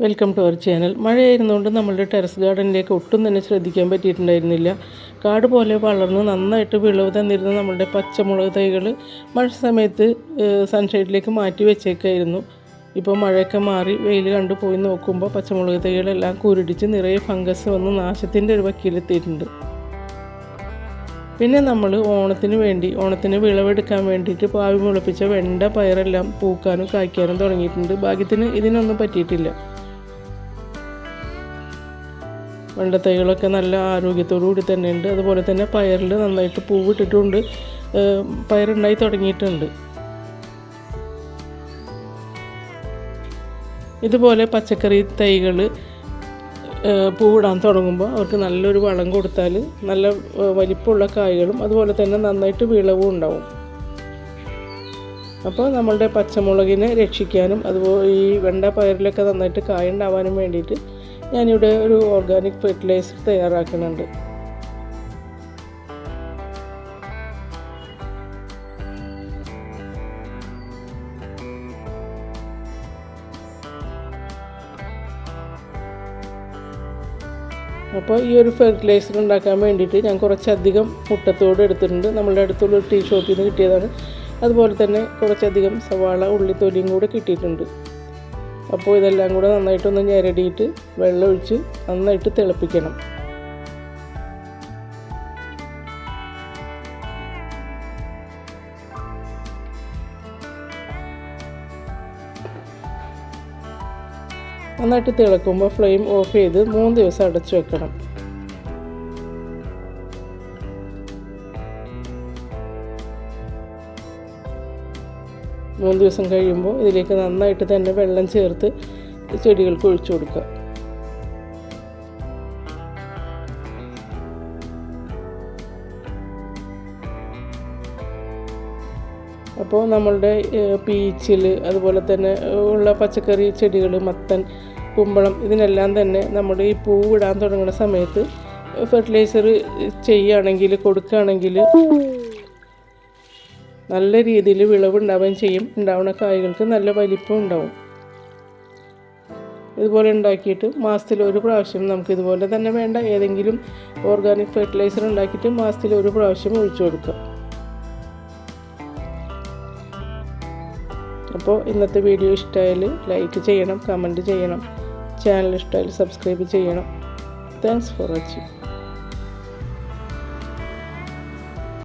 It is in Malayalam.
വെൽക്കം ടു അവർ ചാനൽ മഴയായിരുന്നുകൊണ്ട് നമ്മളുടെ ടെറസ് ഗാർഡനിലേക്ക് ഒട്ടും തന്നെ ശ്രദ്ധിക്കാൻ പറ്റിയിട്ടുണ്ടായിരുന്നില്ല. കാട് പോലെ വളർന്ന് നന്നായിട്ട് വിളവ് തന്നിരുന്ന നമ്മളുടെ പച്ചമുളക് തൈകൾ മഴ സമയത്ത് സൺഷൈഡിലേക്ക് മാറ്റി വെച്ചേക്കായിരുന്നു. ഇപ്പോൾ മഴയൊക്കെ മാറി വെയിൽ കണ്ടു പോയി നോക്കുമ്പോൾ പച്ചമുളക് തൈകളെല്ലാം കുരുടിച്ച് നിറയെ ഫംഗസ് വന്ന് നാശത്തിന്റെ ഒരു വക്കീലെത്തിയിട്ടുണ്ട് പിന്നെ നമ്മൾ ഓണത്തിന് വേണ്ടി ഓണത്തിന് വിളവെടുക്കാൻ വേണ്ടിയിട്ട് പാവി മുളപ്പിച്ച വെണ്ട പയറെല്ലാം പൂക്കാനും കായ്ക്കാനും തുടങ്ങിയിട്ടുണ്ട്. ഭാഗ്യത്തിന് ഇതിനൊന്നും പറ്റിയിട്ടില്ല. വെണ്ടത്തൈകളൊക്കെ നല്ല ആരോഗ്യത്തോടു കൂടി തന്നെ ഉണ്ട് അതുപോലെ തന്നെ പയറിൽ നന്നായിട്ട് പൂവിട്ടിട്ടുണ്ട്. പയറുണ്ടായി തുടങ്ങിയിട്ടുണ്ട്. ഇതുപോലെ പച്ചക്കറി തൈകൾ പൂവിടാൻ തുടങ്ങുമ്പോൾ അവർക്ക് നല്ലൊരു വളം കൊടുത്താൽ നല്ല വലിപ്പമുള്ള കായ്കളും അതുപോലെ തന്നെ നന്നായിട്ട് വിളവും ഉണ്ടാവും. അപ്പോൾ നമ്മളുടെ പച്ചമുളകിനെ രക്ഷിക്കാനും അതുപോലെ ഈ വെണ്ട പയറിലൊക്കെ നന്നായിട്ട് കായ ഉണ്ടാവാനും വേണ്ടിയിട്ട് ഞാനിവിടെ ഒരു ഓർഗാനിക് ഫെർട്ടിലൈസർ തയ്യാറാക്കുന്നുണ്ട്. അപ്പോൾ ഈ ഒരു ഫെർട്ടിലൈസർ ഉണ്ടാക്കാൻ വേണ്ടിയിട്ട് ഞാൻ കുറച്ചധികം മുട്ടത്തോട് എടുത്തിട്ടുണ്ട്. നമ്മളുടെ അടുത്തുള്ള ടീ ഷോപ്പിൽ നിന്ന് കിട്ടിയതാണ്. അതുപോലെ തന്നെ കുറച്ചധികം സവാള ഉള്ളിത്തൊലിയും കൂടെ കിട്ടിയിട്ടുണ്ട്. അപ്പോൾ ഇതെല്ലാം കൂടെ നന്നായിട്ടൊന്ന് ഞെരടിയിട്ട് വെള്ളമൊഴിച്ച് നന്നായിട്ട് തിളപ്പിക്കണം. നന്നായിട്ട് തിളക്കുമ്പോൾ ഫ്ലെയിം ഓഫ് ചെയ്ത് മൂന്ന് ദിവസം അടച്ചു വെക്കണം. മൂന്ന് ദിവസം കഴിയുമ്പോൾ ഇതിലേക്ക് നന്നായിട്ട് തന്നെ വെള്ളം ചേർത്ത് ചെടികൾക്ക് ഒഴിച്ചു കൊടുക്കുക. അപ്പോൾ നമ്മളുടെ പീച്ചിൽ അതുപോലെ തന്നെ ഉള്ള പച്ചക്കറി ചെടികൾ മത്തൻ കുമ്പളം ഇതിനെല്ലാം തന്നെ നമ്മുടെ ഈ പൂ പൂവിടാൻ തുടങ്ങുന്ന സമയത്ത് ഫെർട്ടിലൈസർ ചെയ്യുകയാണെങ്കിൽ കൊടുക്കുകയാണെങ്കിൽ നല്ല രീതിയിൽ വിളവുണ്ടാവുകയും ചെയ്യും. ഉണ്ടാവുന്ന കായ്കൾക്ക് നല്ല വലിപ്പം ഉണ്ടാവും. ഇതുപോലെ ഉണ്ടാക്കിയിട്ട് മാസത്തിൽ ഒരു പ്രാവശ്യം നമുക്ക് ഇതുപോലെ തന്നെ വേണ്ട ഏതെങ്കിലും ഓർഗാനിക് ഫെർട്ടിലൈസർ ഉണ്ടാക്കിയിട്ട് മാസത്തിൽ ഒരു പ്രാവശ്യം ഒഴിച്ചു കൊടുക്കാം അപ്പോൾ ഇന്നത്തെ വീഡിയോ ഇഷ്ടമായാൽ ലൈക്ക് ചെയ്യണം കമന്റ് ചെയ്യണം ചാനൽ ഇഷ്ടമായാൽ സബ്സ്ക്രൈബ് ചെയ്യണം. Thanks for watching